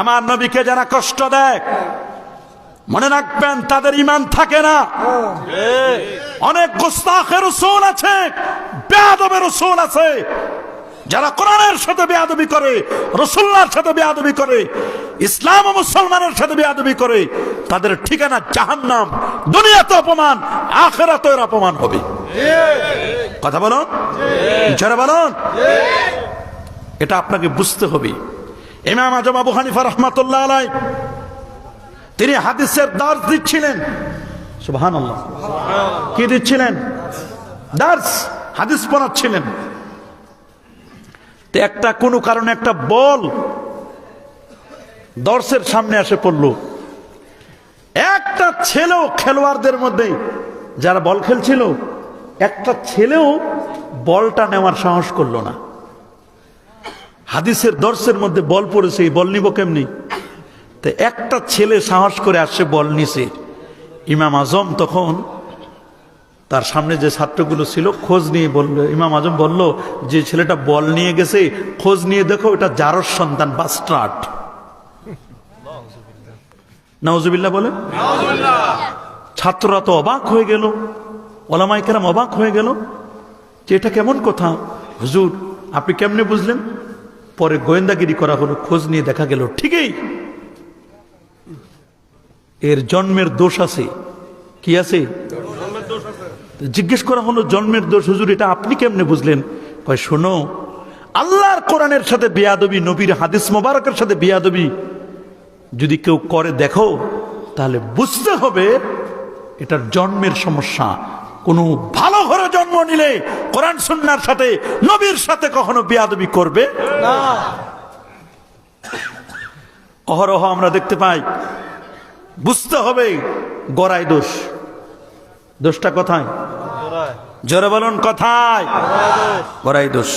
আমার নবীকে যারা কষ্ট দেয়, মনে রাখবেন তাদের ইমান থাকে না। অনেক গোস্তাখের রসুল আছে, বেয়াদবের রসুল আছে। যারা কোরআনের সাথে বেয়াদবি করে রসুল্লার সাথে বেয়াদবি করে, ইসলাম ও মুসলমানের সাথে বেয়াদবি করে, তাদের ঠিকানা জাহান্নাম, দুনিয়াতে অপমান আখেরাতের অপমান হবে। কথা বলুন? যারা বলুন? এটা আপনাকে বুঝতে হবে। ইমাম আজম আবু হানিফা রহমাতুল্লাহ আলাই তিনি হাদিসের দার্স দিচ্ছিলেন। সুবহান কি দিচ্ছিলেন? দার্স, হাদিস পড়াচ্ছিলেন। তো একটা কোনো কারণে একটা বল দর্শের সামনে এসে পড়ল। একটা ছেলেও খেলোয়াড়দের মধ্যে যারা বল খেলছিল, একটা ছেলেও বলটা নেওয়ার সাহস করল না। হাদিসের দর্শের মধ্যে বল পড়েছে, এই বল নিব কেমনি? তো একটা ছেলে সাহস করে আসছে বল নিছে। ইমাম আজম তখন তার সামনে যে ছাত্রগুলো ছিল, খোঁজ নিয়ে বলল, ইমাম আজম বলল, যে ছেলেটা বল নিয়ে গেছে, খোঁজ নিয়ে দেখো, এটা জারস সন্তান বা বাস্টার্ট নওজুবিল্লাহ বলে? ছাত্ররা তো অবাক হয়ে গেল ওলামাইকেরাম অবাক হয়ে গেল, যে এটা কেমন কথা? হুজুর, আপনি কেমনে বুঝলেন? পরে গোয়েন্দাগিরি করা হলো খোঁজ নিয়ে দেখা গেল ঠিকই। এর জন্মের দোষ আছে। কি আছে? জিজ্ঞেস করা হলো জন্মের দোষ হুজুর এটা আপনি কেমনে বুঝলেন? কয় শোনো আল্লাহর কোরআনের সাথে বেয়াদবি নবীর হাদিস মোবারকের সাথে বেয়াদবি যদি কেউ করে দেখো তাহলে বুঝতে হবে এটার জন্মের সমস্যা। কোনো ভালো ঘরে জন্ম নিলে কোরআন সুন্নার সাথে নবীর সাথে কখনো বেয়াদবি করবে? না। অহরহ আমরা দেখতে পাই বুঝতে হবে গড়াই দোষ। দোষটা কথায়? জোরে বলুন কথায়? গড়াই দোষ।